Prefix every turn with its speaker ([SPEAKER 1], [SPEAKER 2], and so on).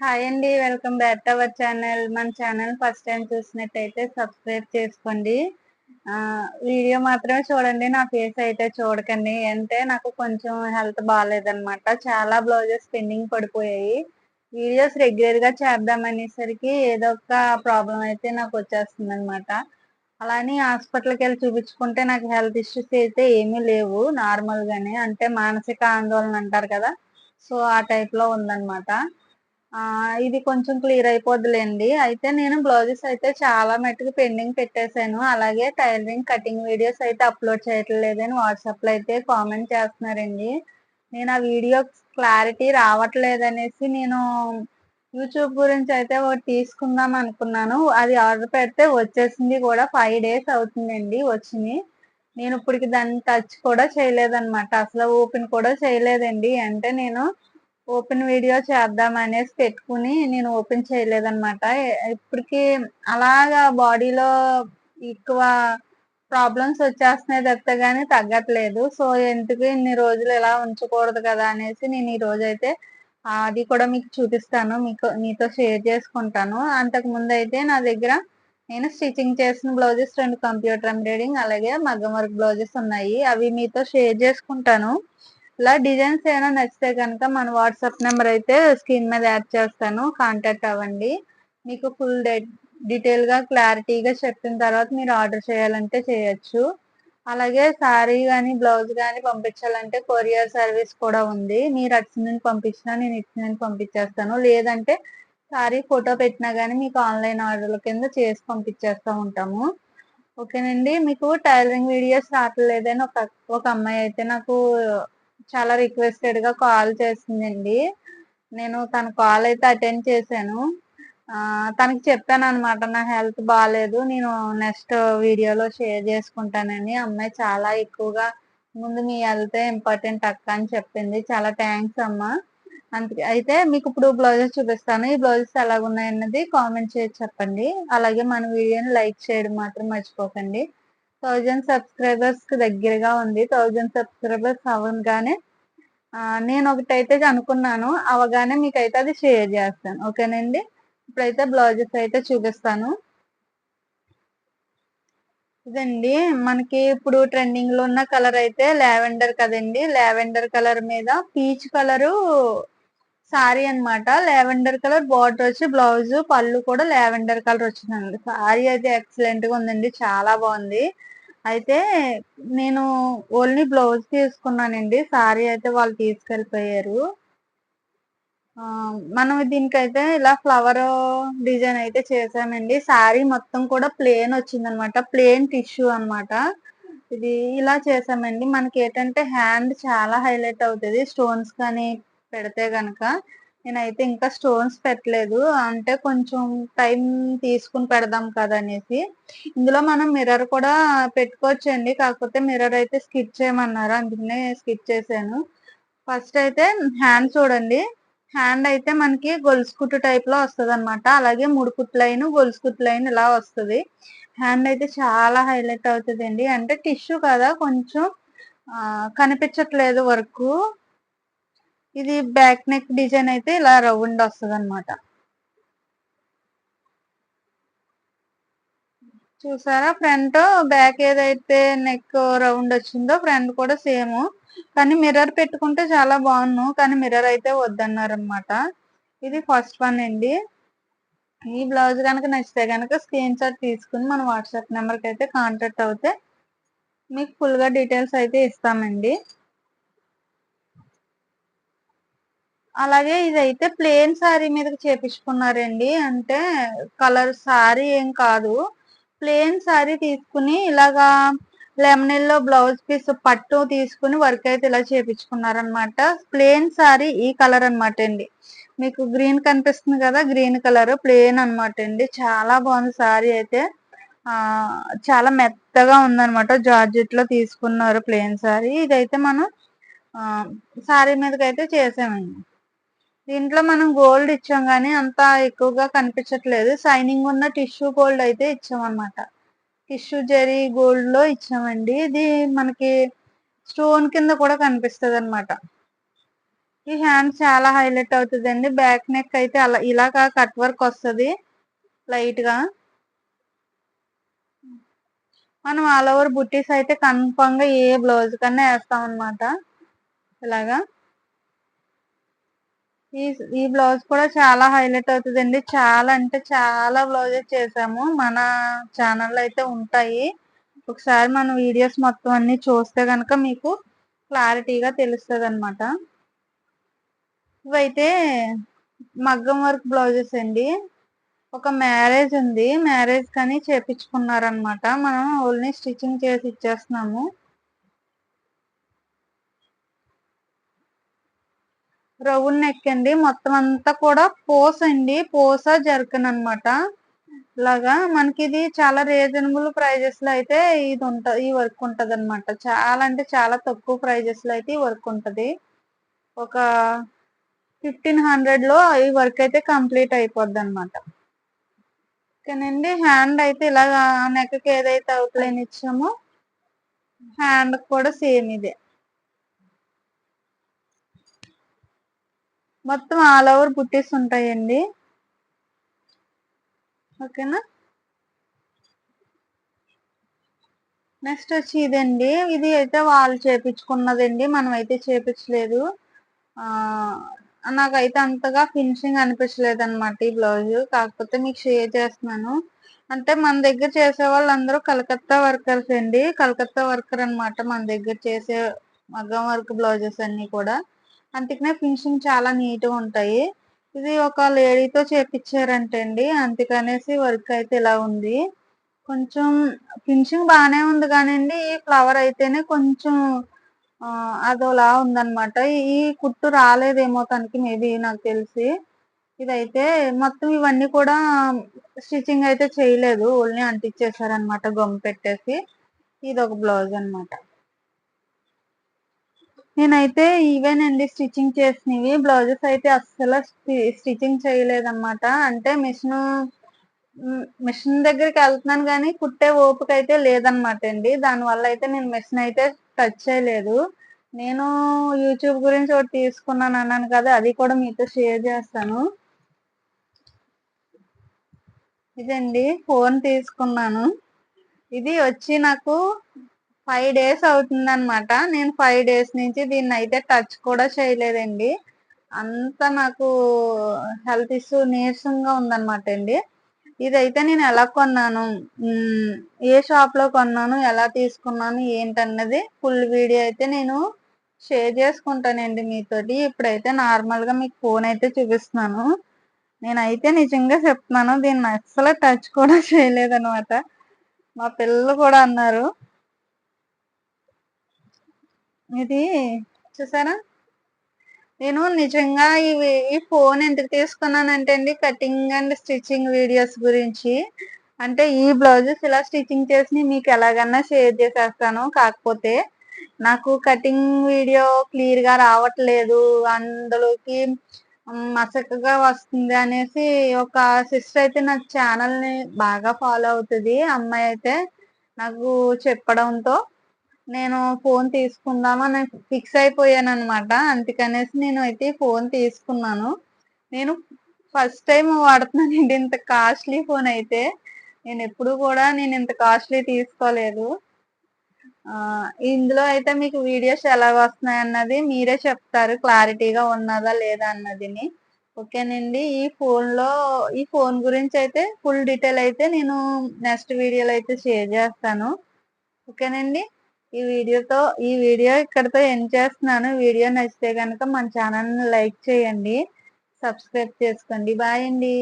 [SPEAKER 1] Hi అండి welcome back to our channel. మన channel first time చూసినట్టయితే సబ్స్క్రైబ్ చేసుకోండి. వీడియో మాత్రమే చూడండి నా ఫేస్ అయితే చూడకండి. అంటే నాకు కొంచెం హెల్త్ బాగాలేదనమాట చాలా బ్లౌజెస్ పెండింగ్ పడిపోయాయి. వీడియోస్ రెగ్యులర్గా చేద్దామనేసరికి ఏదో ఒక ప్రాబ్లం అయితే నాకు వచ్చేస్తుంది అనమాట అలానే హాస్పిటల్కి వెళ్ళి చూపించుకుంటే నాకు హెల్త్ ఇష్యూస్ అయితే ఏమీ లేవు నార్మల్గానే. అంటే మానసిక ఆందోళన అంటారు కదా సో ఆ టైప్లో ఉందన్నమాట. ఇది కొంచెం క్లియర్ అయిపోద్దిలేండి. అయితే నేను బ్లౌజెస్ అయితే చాలా మట్టుకు పెండింగ్ పెట్టేశాను. అలాగే టైలరింగ్ కటింగ్ వీడియోస్ అయితే అప్లోడ్ చేయట్లేదని వాట్సాప్లో అయితే కామెంట్ చేస్తున్నారండి. నేను ఆ వీడియో క్లారిటీ రావట్లేదు అనేసి నేను యూట్యూబ్ గురించి అయితే ఒకటి తీసుకుందాం అనుకున్నాను. అది ఆర్డర్ పెడితే వచ్చేసింది కూడా ఫైవ్ డేస్ అవుతుందండి వచ్చింది. నేను ఇప్పటికి దాన్ని టచ్ కూడా చేయలేదన్నమాట. అసలు ఓపెన్ కూడా చేయలేదండి. అంటే నేను ఓపెన్ వీడియో చేద్దాం అనేసి పెట్టుకుని నేను ఓపెన్ చేయలేదన్నమాట. ఇప్పటికి అలాగా బాడీలో ఎక్కువ ప్రాబ్లమ్స్ వచ్చేస్తున్నాయి తప్పితే కానీ తగ్గట్లేదు. సో ఎందుకు ఇన్ని రోజులు ఇలా ఉంచకూడదు కదా అనేసి నేను ఈ రోజు అయితే అది కూడా మీకు చూపిస్తాను. మీకు మీతో షేర్ చేసుకుంటాను. అంతకు ముందు అయితే నా దగ్గర నేను స్టిచ్చింగ్ చేసిన బ్లౌజెస్ రెండు కంప్యూటర్ ఎంబ్రాయిడింగ్ అలాగే మగ్గం వర్క్ బ్లౌజెస్ ఉన్నాయి. అవి మీతో షేర్ చేసుకుంటాను. ఇలా డిజైన్స్ ఏమైనా నచ్చితే కనుక మన వాట్సాప్ నెంబర్ అయితే స్క్రీన్ మీద యాడ్ చేస్తాను. కాంటాక్ట్ అవ్వండి. మీకు ఫుల్ డీటెయిల్గా క్లారిటీగా చెప్పిన తర్వాత మీరు ఆర్డర్ చేయాలంటే చేయొచ్చు. అలాగే శారీ కానీ బ్లౌజ్ కానీ పంపించాలంటే కొరియర్ సర్వీస్ కూడా ఉంది. మీరు అచ్చిన పంపించినా నేను ఇచ్చిన పంపించేస్తాను. లేదంటే శారీ ఫోటో పెట్టినా కానీ మీకు ఆన్లైన్ ఆర్డర్ల కింద చేసి పంపించేస్తూ ఉంటాము. ఓకేనండి. మీకు టైలరింగ్ వీడియోస్ రావట్లేదని ఒక ఒక అమ్మాయి అయితే నాకు చాలా రిక్వెస్టెడ్గా కాల్ చేసిందండి. నేను తన కాల్ అయితే అటెండ్ చేశాను. తనకి చెప్పాను అనమాట నా హెల్త్ బాగాలేదు నేను నెక్స్ట్ వీడియోలో షేర్ చేసుకుంటానని. అమ్మాయి చాలా ఎక్కువగా ముందు మీ హెల్త్ ఇంపార్టెంట్ అక్క అని చెప్పింది. చాలా థ్యాంక్స్ అమ్మా. అందుకే అయితే మీకు ఇప్పుడు బ్లౌజెస్ చూపిస్తాను. ఈ బ్లౌజెస్ ఎలాగున్నాయన్నది కామెంట్ చేసి చెప్పండి. అలాగే మన వీడియోని లైక్ చేయడం మాత్రం మర్చిపోకండి. థౌజండ్ సబ్స్క్రైబర్స్కి దగ్గరగా ఉంది. థౌజండ్ సబ్స్క్రైబర్స్ అవగానే నేను ఒకటైతే అనుకున్నాను. అవగానే మీకైతే అది షేర్ చేస్తాను. ఓకేనండి? ఇప్పుడైతే బ్లౌజెస్ అయితే చూపిస్తాను. ఇదండి. మనకి ఇప్పుడు ట్రెండింగ్లో ఉన్న కలర్ అయితే లావెండర్ కదండి. లావెండర్ కలర్ మీద పీచ్ కలరు సారీ అన్నమాట. లావెండర్ కలర్ బార్డర్ వచ్చి బ్లౌజ్ పళ్ళు కూడా లావెండర్ కలర్ వచ్చిందండి. సారీ అయితే ఎక్సలెంట్గా ఉందండి. చాలా బాగుంది. అయితే నేను ఓన్లీ బ్లౌజ్ తీసుకున్నానండి. సారీ అయితే వాళ్ళు తీసుకెళ్ళిపోయారు. మనం దీనికైతే ఇలా ఫ్లవర్ డిజైన్ అయితే చేసామండి. సారీ మొత్తం కూడా ప్లేన్ వచ్చింది అనమాట ప్లేన్ టిష్యూ అన్నమాట ఇది ఇలా చేసామండి. మనకి ఏంటంటే హ్యాండ్ చాలా హైలైట్ అవుతుంది. స్టోన్స్ కానీ పెడితే గనక. నేనైతే ఇంకా స్టోన్స్ పెట్టలేదు. అంటే కొంచెం టైం తీసుకుని పెడదాం కదా అనేసి. ఇందులో మనం మిర్రర్ కూడా పెట్టుకోవచ్చండి. కాకపోతే మిర్రర్ అయితే స్కిచ్ చేయమన్నారు. అందుకనే స్కిచ్ చేశాను. ఫస్ట్ అయితే హ్యాండ్ చూడండి. హ్యాండ్ అయితే మనకి గొలుసు కుట్టు టైప్లో వస్తుంది అనమాట అలాగే మూడు కుట్టు లైన్ గొలుసు కుట్టు లైన్ ఇలా వస్తుంది. హ్యాండ్ అయితే చాలా హైలైట్ అవుతుందండి. అంటే టిష్యూ కదా కొంచెం కనిపించట్లేదు వర్క్. ఇది బ్యాక్ నెక్ డిజైన్ అయితే ఇలా రౌండ్ వస్తుంది అనమాట చూసారా? ఫ్రంట్ బ్యాక్ ఏదైతే నెక్ రౌండ్ వచ్చిందో ఫ్రంట్ కూడా సేమ్. కానీ మిర్రర్ పెట్టుకుంటే చాలా బాగున్నాను కానీ మిర్రర్ అయితే వద్దన్నారు అనమాట ఇది ఫస్ట్ వన్ అండి. ఈ బ్లౌజ్ కనుక నచ్చితే కనుక స్క్రీన్ షాట్ తీసుకుని మన వాట్సాప్ నెంబర్కి అయితే కాంటాక్ట్ అవుతే మీకు ఫుల్గా డీటెయిల్స్ అయితే ఇస్తామండి. అలాగే ఇదైతే ప్లేన్ శారీ మీదకి చేపించుకున్నారండి అంటే కలర్ శారీ ఏం కాదు. ప్లేన్ శారీ తీసుకుని ఇలాగా లెమనెల్లో బ్లౌజ్ పీస్ పట్టు తీసుకుని వర్క్ అయితే ఇలా చేపించుకున్నారనమాట ప్లేన్ శారీ ఈ కలర్ అన్నమాట అండి. మీకు గ్రీన్ కనిపిస్తుంది కదా గ్రీన్ కలర్ ప్లేన్ అన్నమాట అండి. చాలా బాగుంది శారీ అయితే. ఆ చాలా మెత్తగా ఉందన్నమాట జార్జెట్లో తీసుకున్నారు ప్లేన్ శారీ. ఇదైతే మనం ఆ శారీ మీదకి అయితే చేసామండి. దీంట్లో మనం గోల్డ్ ఇచ్చాం కానీ అంత ఎక్కువగా కనిపించట్లేదు. షైనింగ్ ఉన్న టిష్యూ గోల్డ్ అయితే ఇచ్చామన్నమాట. టిష్యూ జెరీ గోల్డ్లో ఇచ్చామండి. ఇది మనకి స్టోన్ కింద కూడా కనిపిస్తుంది అనమాట ఈ హ్యాండ్ చాలా హైలైట్ అవుతుందండి. బ్యాక్ నెక్ అయితే అలా ఇలాగా కట్ వర్క్ వస్తుంది. లైట్గా. మనం ఆల్ ఓవర్ బుట్టీస్ అయితే కన్ఫామ్గా ఏ బ్లౌజ్ కన్నా వేస్తాం అనమాట ఇలాగా. ఈ ఈ బ్లౌజ్ కూడా చాలా హైలైట్ అవుతుందండి. చాలా అంటే చాలా బ్లౌజెస్ చేసాము. మన ఛానల్లో అయితే ఉంటాయి. ఒకసారి మన వీడియోస్ మొత్తం అన్ని చూస్తే కనుక మీకు క్లారిటీగా తెలుస్తుంది అనమాట ఇవైతే మగ్గం వర్క్ బ్లౌజెస్ అండి. ఒక మ్యారేజ్ ఉంది. మ్యారేజ్ కానీ చేపించుకున్నారనమాట మనం ఓన్లీ స్టిచ్చింగ్ చేసి ఇచ్చేస్తున్నాము. రౌండ్ నెక్ అండి మొత్తం అంతా కూడా పోస అండి పోస జర్కన్ అనమాట ఇలాగా మనకి ఇది చాలా రీజనబుల్ ప్రైజెస్లో అయితే ఇది ఉంటది ఈ వర్క్ ఉంటది అనమాట చాలా అంటే చాలా తక్కువ ప్రైజెస్లో అయితే ఈ వర్క్ ఉంటది ఒక ఫిఫ్టీన్ హండ్రెడ్లో ఈ వర్క్ అయితే కంప్లీట్ అయిపోద్ది అనమాట ఓకేనండి. హ్యాండ్ అయితే ఇలాగా నెక్కకి ఏదైతే అవుట్లైన్ ఇచ్చామో హ్యాండ్ కూడా సేమ్ ఇదే. మొత్తం ఆల్ ఓవర్ బుట్టీస్ ఉంటాయండి. ఓకేనా? నెక్స్ట్ వచ్చి ఇదండి. ఇది అయితే వాళ్ళు చేపించుకున్నదండి. మనం అయితే చేపించలేదు నాకైతే అంతగా ఫినిషింగ్ అనిపించలేదు అనమాట ఈ బ్లౌజ్. కాకపోతే మీకు షేర్ చేస్తున్నాను. అంటే మన దగ్గర చేసే వాళ్ళందరూ కలకత్తా వర్కర్స్ అండి. కలకత్తా వర్కర్ అనమాట మన దగ్గర చేసే మగ్గం వర్క్ బ్లౌజెస్ అన్ని కూడా. అందుకనే ఫినిషింగ్ చాలా నీట్గా ఉంటాయి. ఇది ఒక లేడీతో చేపించారంటండి అందుకనేసి వర్క్ అయితే ఇలా ఉంది. కొంచెం ఫినిషింగ్ బాగానే ఉంది కానివ్వండి ఈ ఫ్లవర్ అయితేనే కొంచెం అదోలా ఉందన్నమాట. ఈ కుట్టు రాలేదేమో తనకి మేబీ నాకు తెలిసి. ఇదైతే మొత్తం ఇవన్నీ కూడా స్టిచ్చింగ్ అయితే చేయలేదు. ఓన్లీ అంటించేసారనమాట గమ్ పెట్టేసి. ఇది ఒక బ్లౌజ్ అనమాట నేనైతే ఈవేనండి స్టిచ్చింగ్ చేసినవి. బ్లౌజెస్ అయితే అస్సలు స్టిచ్చింగ్ చేయలేదన్నమాట. అంటే మిషన్ మిషన్ దగ్గరికి వెళ్తున్నాను కానీ కుట్టే ఓపిక అయితే లేదనమాట అండి. దానివల్ల అయితే నేను మిషన్ అయితే టచ్ చేయలేదు. నేను యూట్యూబ్ గురించి ఒకటి తీసుకున్నాను అన్నాను కదా అది కూడా మీతో షేర్ చేస్తాను. ఇదండి ఫోన్ తీసుకున్నాను. ఇది వచ్చి నాకు ఫైవ్ డేస్ అవుతుంది అనమాట నేను ఫైవ్ డేస్ నుంచి దీన్ని అయితే టచ్ కూడా చేయలేదండి. అంత నాకు హెల్త్ ఇష్యూ నీరసంగా ఉందన్నమాట అండి. ఇదైతే నేను ఎలా కొన్నాను? ఏ షాప్లో కొన్నాను? ఎలా తీసుకున్నాను? ఏంటన్నది ఫుల్ వీడియో అయితే నేను షేర్ చేసుకుంటానండి మీతోటి. ఇప్పుడైతే నార్మల్గా మీకు ఫోన్ అయితే చూపిస్తున్నాను. నేనైతే నిజంగా చెప్తున్నాను దీన్ని అస్సలు టచ్ కూడా చేయలేదనమాట మా పిల్లలు కూడా అన్నారు. ఇది చూసారా? నేను నిజంగా ఇవి ఈ ఫోన్ ఎందుకు తీసుకున్నానంటే అండి కటింగ్ అండ్ స్టిచ్చింగ్ వీడియోస్ గురించి. అంటే ఈ బ్లౌజెస్ ఇలా స్టిచ్చింగ్ చేసి మీకు ఎలాగన్నా షేర్ చేసేస్తాను. కాకపోతే నాకు కటింగ్ వీడియో క్లియర్గా రావట్లేదు. అందులోకి మసకగా వస్తుంది అనేసి ఒక సిస్టర్ అయితే నా ఛానల్ని బాగా ఫాలో అవుతుంది. అమ్మాయి అయితే నాకు చెప్పడంతో నేను ఫోన్ తీసుకుందామని ఫిక్స్ అయిపోయాను అనమాట అందుకనేసి నేను అయితే ఫోన్ తీసుకున్నాను. నేను ఫస్ట్ టైం వాడుతున్నానండి ఇంత కాస్ట్లీ ఫోన్ అయితే. నేను ఎప్పుడు కూడా నేను ఇంత కాస్ట్లీ తీసుకోలేదు. ఇందులో అయితే మీకు వీడియోస్ ఎలా వస్తున్నాయి అన్నది మీరే చెప్తారు. క్లారిటీగా ఉన్నదా లేదా అన్నదిని. ఓకేనండి. ఈ ఫోన్లో ఈ ఫోన్ గురించి అయితే ఫుల్ డీటెయిల్ అయితే నేను నెక్స్ట్ వీడియోలో అయితే షేర్ చేస్తాను. ఓకేనండి. ఈ వీడియోతో ఈ వీడియో ఇక్కడతో ఎండ్ చేస్తున్నాను. వీడియో నచ్చితే కనుక మన ఛానల్ని లైక్ చేయండి. సబ్స్క్రైబ్ చేసుకోండి. బాయ్ అండి.